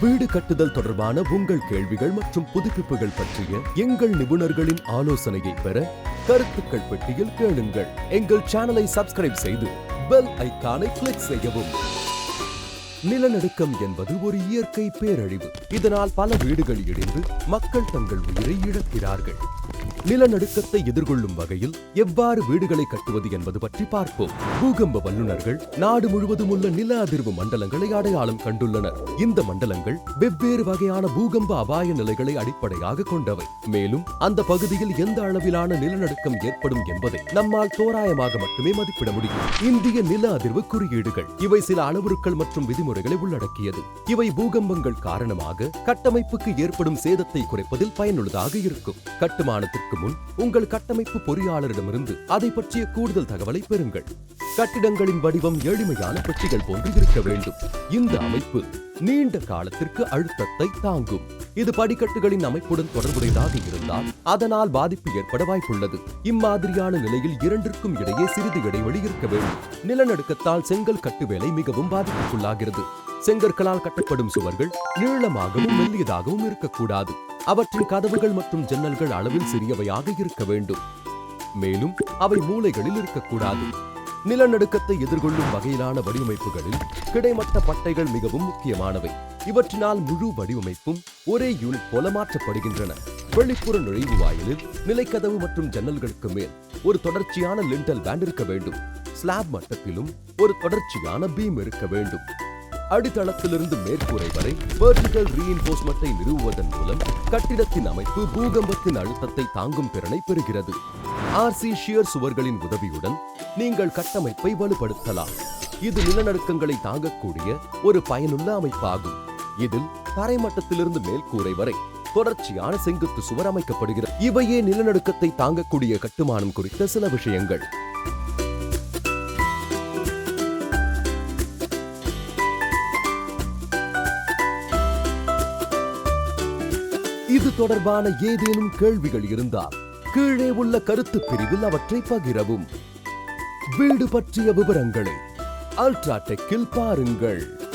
வீடு கட்டுதல் தொடர்பான உங்கள் கேள்விகள் மற்றும் புதுப்பிப்புகள் பற்றிய எங்கள் நிபுணர்களின் ஆலோசனையை பெற கருத்துக்கள் பெட்டியில் கேளுங்கள். எங்கள் சேனலை சப்ஸ்கிரைப் செய்து பெல் ஐக்கானை கிளிக் செய்யவும். நிலநடுக்கம் என்பது ஒரு இயற்கை பேரழிவு. இதனால் பல வீடுகள் இடிந்து மக்கள் தங்கள் உயிரை இழக்கிறார்கள். நிலநடுக்கத்தை எதிர்கொள்ளும் வகையில் எவ்வாறு வீடுகளை கட்டுவது என்பது பற்றி பார்ப்போம். பூகம்ப வல்லுநர்கள் நாடு முழுவதும் உள்ள நில அதிர்வு மண்டலங்களை அடையாளம் கண்டுள்ளனர். இந்த மண்டலங்கள் வெவ்வேறு வகையான பூகம்ப அபாய நிலைகளை அடிப்படையாக கொண்டவை. மேலும் அந்த பகுதியில் எந்த அளவிலான நிலநடுக்கம் ஏற்படும் என்பதை நம்மால் தோராயமாக மட்டுமே மதிப்பிட முடியும். இந்திய நில அதிர்வு குறியீடுகள் இவை சில அளவுருக்கள் மற்றும் விதிமுறைகளை உள்ளடக்கியது. இவை பூகம்பங்கள் காரணமாக கட்டமைப்புக்கு ஏற்படும் சேதத்தை குறைப்பதில் பயனுள்ளதாக இருக்கும். கட்டுமானத்திற்கு முன் உங்கள் கட்டமைப்பு பொறியாளரிடமிருந்து அதை பற்றிய கூடுதல் தகவலை பெறுங்கள். கட்டிடங்களின் வடிவம் எளிமையான பெட்டிகள் போன்று இருக்க வேண்டும். இந்த அமைப்பு நீண்ட காலத்திற்கு அழுத்தத்தை தாங்கும். இது படிக்கட்டுகளின் அமைப்புடன் தொடர்புடையதாக இருந்தால் அதனால் பாதிப்பு ஏற்பட வாய்ப்புள்ளது. இம்மாதிரியான நிலையில் இரண்டிற்கும் இடையே சிறிது இடைவெளி இருக்க வேண்டும். நிலநடுக்கத்தால் செங்கல் கட்டுவேலை மிகவும் பாதிப்புக்குள்ளாகிறது. செங்கற்களால் கட்டப்படும் சுவர்கள் நீளமாகவும் மெல்லியதாகவும் இருக்கக்கூடாது. அவற்றின் கதவுகள் மற்றும் ஜன்னல்கள் அளவில் சிறியவையாக இருக்க வேண்டும். மேலும் அவை மூலைகளில் இருக்கக்கூடாது. நிலநடுக்கத்தை எதிர்கொள்ளும் வகையிலான வடிவமைப்புகளில் கிடைமட்ட பட்டைகள் மிகவும் முக்கியமானவை. இவற்றினால் முழு வடிவமைப்பும் ஒரே யூனிட் போல மாற்றப்படுகின்றன. வெளிப்புற நுழைவு வாயிலில் நிலைக்கதவு மற்றும் ஜன்னல்களுக்கு மேல் ஒரு தொடர்ச்சியான லிண்டல் பேண்ட் இருக்க வேண்டும். ஸ்லாப் மட்டத்திலும் ஒரு தொடர்ச்சியான பீம் இருக்க வேண்டும். அடித்தளத்திலிருந்து மேற்கூரை வரை வெர்டிகல் ரீஇன்போர்ஸ்மெண்ட்டை நிறுவுவதன் மூலம் கட்டிடத்தின் அமைப்பு பூகம்பத்தின் அழுத்தத்தை தாங்கும் திறனை பெறுகிறது. ஆர்சி ஷியர் சுவர்களின் உதவியுடன் நீங்கள் கட்டமைப்பை வலுப்படுத்தலாம். இது நிலநடுக்கங்களை தாங்கக்கூடிய ஒரு பயனுள்ள அமைப்பாகும். இதில் தரைமட்டத்திலிருந்து மேல்கூரை வரை தொடர்ச்சியான செங்குத்து சுவர் அமைக்கப்படுகிறது. இவையே நிலநடுக்கத்தை தாங்கக்கூடிய கட்டுமானம் குறித்த சில விஷயங்கள். இது தொடர்பான ஏதேனும் கேள்விகள் இருந்தால் கீழே உள்ள கருத்து பிரிவில் அவற்றை பகிரவும். வீடு பற்றிய விவரங்களை அல்ட்ராடெக்கில் பாருங்கள்.